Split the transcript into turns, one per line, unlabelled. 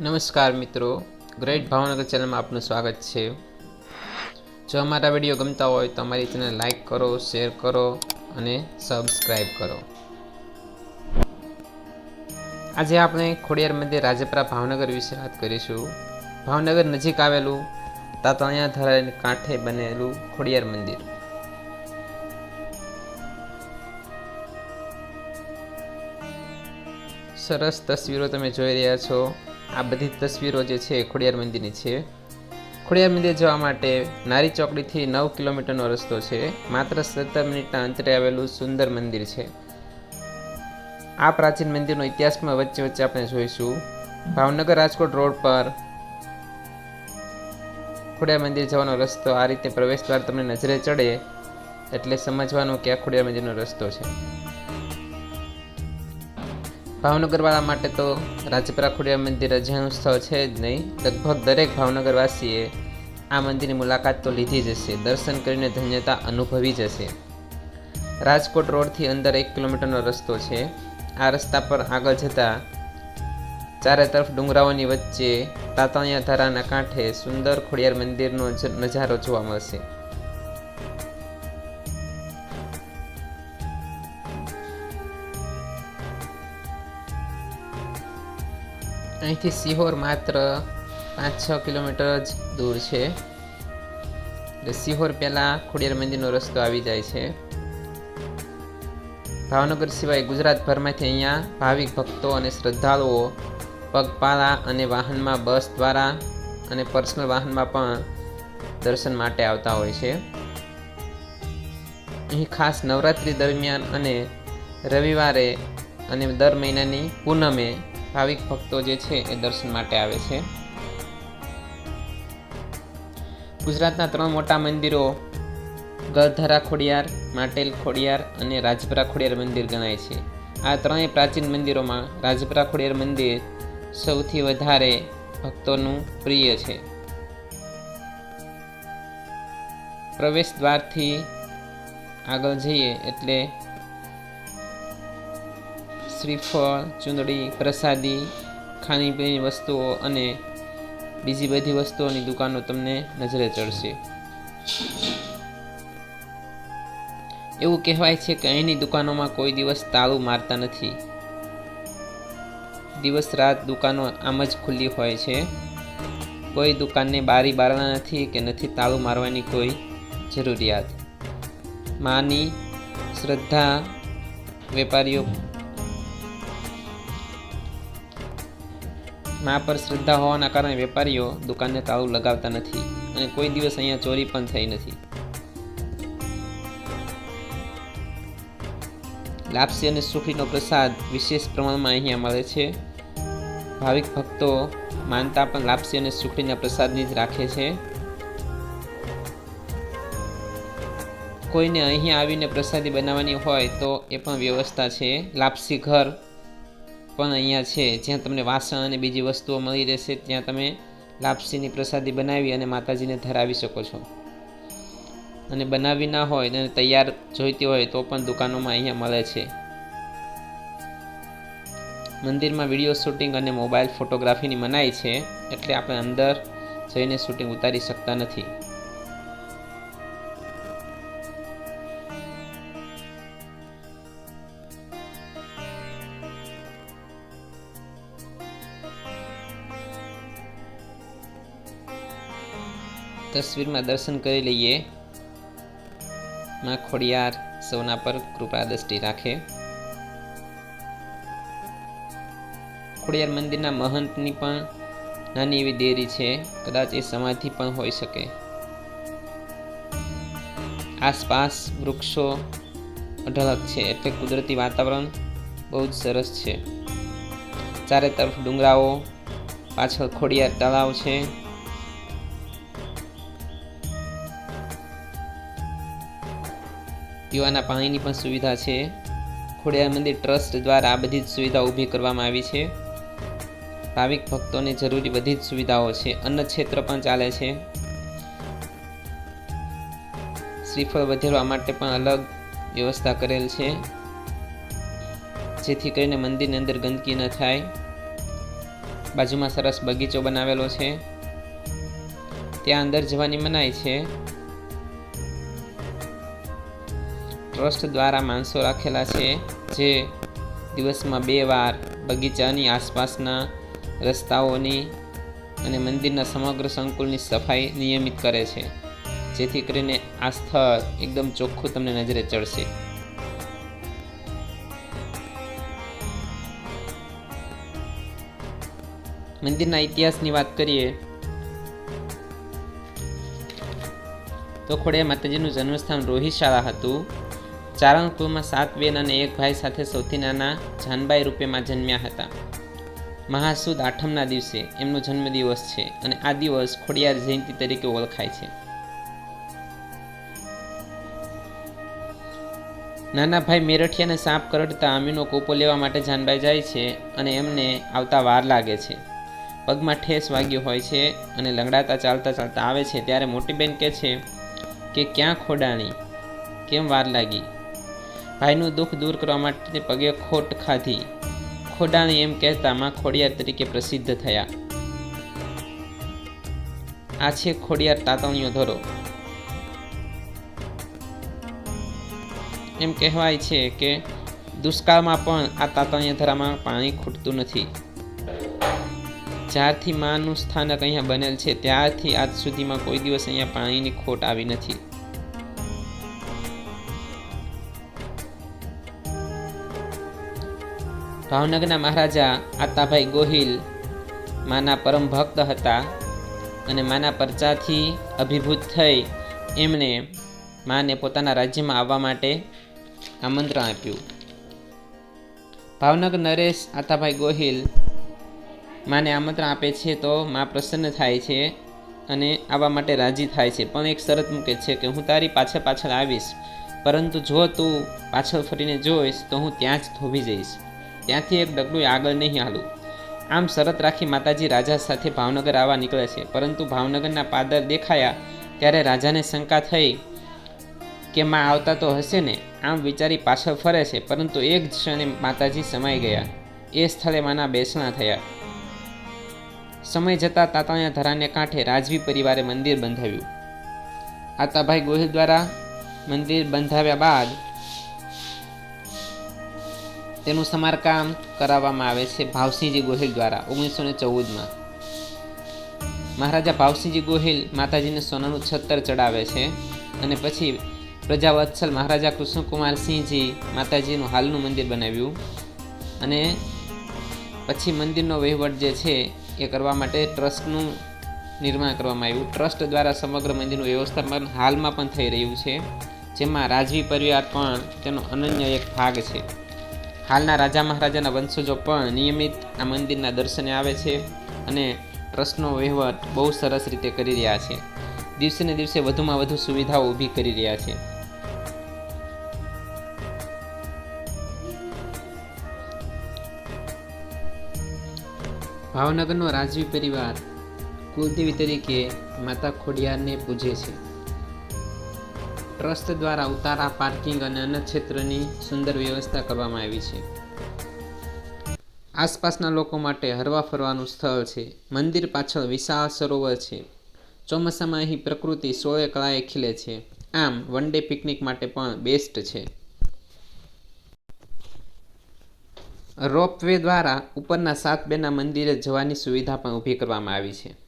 નમસ્કાર મિત્રો. ગ્રેટ ભાવનગર ચેનલમાં આપનું સ્વાગત છે. જો અમારા વીડિયો ગમતા હોય તો અમારી ચેનલ લાઈક કરો શેર કરો અને સબસ્ક્રાઈબ કરો. આજે આપણે ખોડિયાર મંદિર રાજપરા ભાવનગર વિશે વાત કરીશું. ભાવનગર નજીક આવેલું તાતણિયા ધરાની કાંઠે બનેલું ખોડિયાર મંદિર. સરસ તસવીરો તમે જોઈ રહ્યા છો. આ બધી તસવીરો જે છે ખોડિયાર મંદિરની છે. ખોડિયાર મંદિર જવા માટે નારી ચોકડીથી નવ કિલોમીટરનો રસ્તો છે. માત્ર સત્તર મિનિટના અંતરે આવેલું સુંદર મંદિર છે. આ પ્રાચીન મંદિરનો ઇતિહાસમાં વચ્ચે વચ્ચે આપણે જોઈશું. ભાવનગર રાજકોટ રોડ પર ખોડિયાર મંદિર જવાનો રસ્તો આ રીતે પ્રવેશ દ્વાર તમને નજરે ચડે એટલે સમજવાનું કે આ ખોડિયાર મંદિરનો રસ્તો છે. ભાવનગરવાળા માટે તો રાજપરા ખોડિયાર મંદિર રજાનું સ્થળ છે જ નહીં. લગભગ દરેક ભાવનગરવાસીએ આ મંદિરની મુલાકાત તો લીધી જ હશે. દર્શન કરીને ધન્યતા અનુભવી જ હશે. રાજકોટ રોડથી અંદર એક કિલોમીટરનો રસ્તો છે. આ રસ્તા પર આગળ જતાં ચારે તરફ ડુંગરાઓની વચ્ચે તાતણિયા ધારાના કાંઠે સુંદર ખોડિયાર મંદિરનો નજારો જોવા મળશે. અહીંથી સિહોર માત્ર પાંચ છ કિલોમીટર જ દૂર છે. એટલે સિહોર પહેલાં ખોડિયાર મંદિરનો રસ્તો આવી જાય છે. ભાવનગર સિવાય ગુજરાતભરમાંથી અહીંયા ભાવિક ભક્તો અને શ્રદ્ધાળુઓ પગપાળા અને વાહનમાં બસ દ્વારા અને પર્સનલ વાહનમાં પણ દર્શન માટે આવતા હોય છે. અહીં ખાસ નવરાત્રિ દરમિયાન અને રવિવારે અને દર મહિનાની પૂનમે ભાવિક ભક્તો જે છે એ દર્શન માટે આવે છે. ગુજરાતના ત્રણ મોટા મંદિરો ગરધરા ખોડિયાર, માટેલ ખોડિયાર અને રાજપરા ખોડિયાર મંદિર ગણાય છે. આ ત્રણેય પ્રાચીન મંદિરોમાં રાજપરા ખોડિયાર મંદિર સૌથી વધારે ભક્તોનું પ્રિય છે. પ્રવેશ દ્વારથી આગળ જઈએ એટલે શ્રીફળ, ચૂંદડી, પ્રસાદી ખાણીપીણી વસ્તુઓ અને બીજી બધી વસ્તુઓની દુકાનો તમને નજરે ચડશે. એવું કહેવાય છે કે અહીંની દુકાનોમાં કોઈ દિવસ તાળું મારતા નથી. દિવસ રાત દુકાનો આમ જ ખુલ્લી હોય છે. કોઈ દુકાનને બારી બારણા નથી કે નથી તાળું મારવાની કોઈ જરૂરિયાત. માની, શ્રદ્ધા, વેપારીઓ મા પર શ્રદ્ધા હોવાના કારણે વેપારીઓ દુકાનને તાળું લગાવતા નથી અને કોઈ દિવસ અહીંયા ચોરી પણ થઈ નથી. લાપસી અને સુખડીનો પ્રસાદ વિશેષ પ્રમાણમાં અહીંયા મળે છે. ભાવિક ભક્તો માનતા પણ લાપસી અને સુખડીના પ્રસાદની જ રાખે છે. કોઈને અહીંયા આવીને પ્રસાદી બનાવવાની હોય તો એ પણ વ્યવસ્થા છે. લાપસી ઘર પણ અહીંયા છે, જ્યાં તમને વાસણ અને બીજી વસ્તુઓ મળી રહેશે, ત્યાં તમે લાપસીની પ્રસાદી બનાવી અને માતાજીને ધરાવી શકો છો. અને બનાવી ના હોય અને તૈયાર જોઈતી હોય તો પણ દુકાનોમાં અહીંયા મળે છે. મંદિરમાં વીડિયો શૂટિંગ અને મોબાઈલ ફોટોગ્રાફીની મનાઈ છે, એટલે આપણે અંદર જઈને શૂટિંગ ઉતારી શકતા નથી. તસવીરમાં દર્શન કરી લઈએ. માં ખોડિયાર સૌના પર કૃપા દ્રષ્ટિ રાખે. ખોડિયાર મંદિરના મહંતની પણ નાની એવી દેરી છે. કદાચ એ સમાધિ પણ હોઈ શકે. આસપાસ વૃક્ષો અઢળક છે એટલે કુદરતી વાતાવરણ બહુ જ સરસ છે. ચારે તરફ ડુંગરાઓ, પાછળ ખોડિયાર તળાવ છે. પીવાના પાણીની પણ સુવિધા છે. ખોડિયાર મંદિર ટ્રસ્ટ દ્વારા આ બધી જ સુવિધા ઊભી કરવામાં આવી છે. ભાવિક ભક્તોને જરૂરી બધી જ સુવિધાઓ છે. અન્ન ક્ષેત્ર પણ ચાલે છે. શ્રીફળ વધેરવા માટે પણ અલગ વ્યવસ્થા કરેલ છે. જેથી કરીને મંદિરની અંદર ગંદકી ન થાય. બાજુમાં સરસ બગીચો બનાવેલો છે. ત્યાં અંદર જવાની મનાઈ છે. ટ્રસ્ટ દ્વારા માણસો રાખેલા છે, જે દિવસમાં બે વાર બગીચાની આસપાસના રસ્તાઓની અને મંદિરના સમગ્ર સંકુલની સફાઈ નિયમિત કરે છે, જેથી કરીને આ સ્થળ એકદમ ચોખ્ખું તમને નજરે ચડશે. મંદિરના ઇતિહાસની વાત કરીએ, તો ખોડિયા માતાજીનું જન્મસ્થાન રોહિશાળા હતું. ચારણકુળમાં સાત બેન અને એક ભાઈ સાથે સૌથી નાના જાનબાઈ રૂપેમાં જન્મ્યા હતા. મહાસુદ આઠમના દિવસે એમનો જન્મદિવસ છે અને આ દિવસ ખોડિયાર જયંતિ તરીકે ઓળખાય છે. નાના ભાઈ મેરઠિયાને સાપ કરડતા અમીનો કોપો લેવા માટે જાનબાઈ જાય છે અને એમને આવતા વાર લાગે છે. પગમાં ઠેસ વાગ્યો હોય છે અને લંગડાતા ચાલતા ચાલતા આવે છે ત્યારે મોટી બેન કહે છે કે, ક્યાં ખોડાણી? કેમ વાર લાગી? ભાઈનું દુઃખ દૂર કરવા માટે પગે ખોટ ખાધી. ખોડાણી એમ કહેતા માં ખોડિયાર તરીકે પ્રસિદ્ધ થયા. આ છે ખોડિયાર તાતણીઓ ધરો. એમ કહેવાય છે કે દુષ્કાળમાં પણ આ તાતણીયા ધરામાં પાણી ખૂટતું નથી. જ્યારથી માનું સ્થાનક અહીંયા બનેલ છે, ત્યારથી આજ સુધીમાં કોઈ દિવસ અહીંયા પાણીની ખોટ આવી નથી. ભાવનગરના મહારાજા આતાભાઈ ગોહિલ માના પરમ ભક્ત હતા અને માના પરચાથી અભિભૂત થઈ એમણે માને પોતાના રાજ્યમાં આવવા માટે આમંત્રણ આપ્યું. ભાવનગર નરેશ આતાભાઈ ગોહિલ માને આમંત્રણ આપે છે તો મા પ્રસન્ન થાય છે અને આવવા માટે રાજી થાય છે. પણ એક શરત મૂકે છે કે હું તારી પાછળ પાછળ આવીશ, પરંતુ જો તું પાછળ ફરીને જોઈશ તો હું ત્યાં જ થોભી જઈશ. ત્યાંથી એક ડગલું આગળ નહીં હાલું. આમ શરત રાખી માતાજી રાજા સાથે ભાવનગર આવવા નીકળે છે. પરંતુ ભાવનગરના પાદર દેખાયા ત્યારે રાજાને શંકા થઈ કે માં આવતા તો હશે ને? આમ વિચારી પાછળ ફરે છે. પરંતુ એક ક્ષણે માતાજી સમાઈ ગયા. એ સ્થળે માના બેસણા થયા. સમય જતાં તાતાણિયા ધરાને કાંઠે રાજવી પરિવારે મંદિર બંધાવ્યું. આતાભાઈ ગોહિલ દ્વારા મંદિર બંધાવ્યા બાદ તેનું સમારકામ કરાવવામાં આવે છે ભાવસિંહજી ગોહિલ દ્વારા ઓગણીસો ને ચૌદમાં. મહારાજા ભાવસિંહજી ગોહિલ માતાજીને સોનાનું છત્તર ચડાવે છે અને પછી પ્રજાવત્સલ મહારાજા કૃષ્ણકુમારસિંહજી માતાજીનું હાલનું મંદિર બનાવ્યું અને પછી મંદિરનો વહીવટ જે છે એ કરવા માટે ટ્રસ્ટનું નિર્માણ કરવામાં આવ્યું. ટ્રસ્ટ દ્વારા સમગ્ર મંદિરનું વ્યવસ્થાપન હાલમાં પણ થઈ રહ્યું છે, જેમાં રાજવી પરિવાર પણ તેનો અનન્ય એક ભાગ છે. હાલના રાજા મહારાજાના વંશજો પણ નિયમિત આ મંદિરના દર્શને આવે છે અને ટ્રસ્ટનો વહીવટ બહુ સરસ રીતે કરી રહ્યા છે. દિવસે ને દિવસે વધુમાં વધુ સુવિધાઓ ઊભી કરી રહ્યા છે. ભાવનગરનો રાજવી પરિવાર કુલદેવી તરીકે માતા ખોડિયારને પૂજે છે. ટ્રસ્ટ દ્વારા ઉતારા પાર્કિંગ અને અન્ય ક્ષેત્રની સુંદર વ્યવસ્થા કરવામાં આવી છે. આસપાસના લોકો માટે હરવા ફરવાનું સ્થળ છે. મંદિર પાછળ વિશાળ સરોવર છે. ચોમાસામાં અહીં પ્રકૃતિ સોળે કળાએ ખીલે છે. આમ, વન ડે પિકનિક માટે પણ બેસ્ટ છે. રોપવે દ્વારા ઉપરના સાત બેના મંદિરે જવાની સુવિધા પણ ઊભી કરવામાં આવી છે.